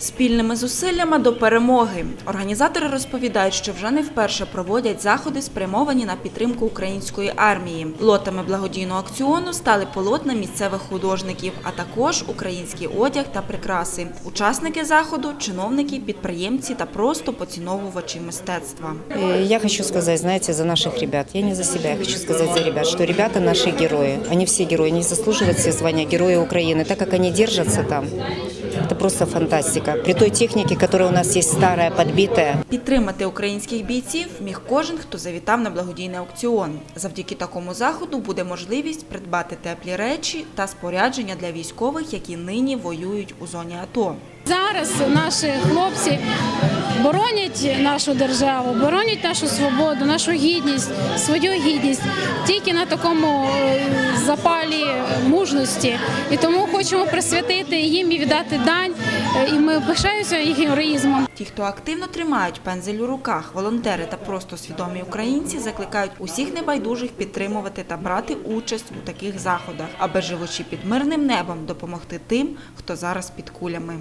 Спільними зусиллями до перемоги організатори розповідають, що вже не вперше проводять заходи, спрямовані на підтримку української армії. Лотами благодійного акціону стали полотна місцевих художників, а також український одяг та прикраси. Учасники заходу чиновники, підприємці та просто поціновувачі мистецтва. Э, Я хочу сказать, знаете, за наших ребят. Я не за себя, я хочу сказать за ребят, что ребята наши герои. Они все герои, они заслуживают все звания Героя Украины. Так как они держатся там, это просто фантастика. При той технике, которая у нас есть старая, подбитая, Підтримати українських бійців міг кожен, хто завітав на благодійний аукціон. Завдяки такому заходу буде можливість придбати теплі речі та спорядження для військових, які нині воюють у зоні АТО. Зараз наші хлопці боронять нашу державу, боронять нашу свободу, нашу гідність, свою гідність тільки на такому е, запалі мужності. І тому хочемо присвятити їм і віддати дань. Е, І ми пишаємося їх героїзмом. Ті, хто активно тримають пензель у руках, волонтери та просто свідомі українці закликають усіх небайдужих підтримувати та брати участь у таких заходах, аби живучи під мирним небом допомогти тим, хто зараз під кулями.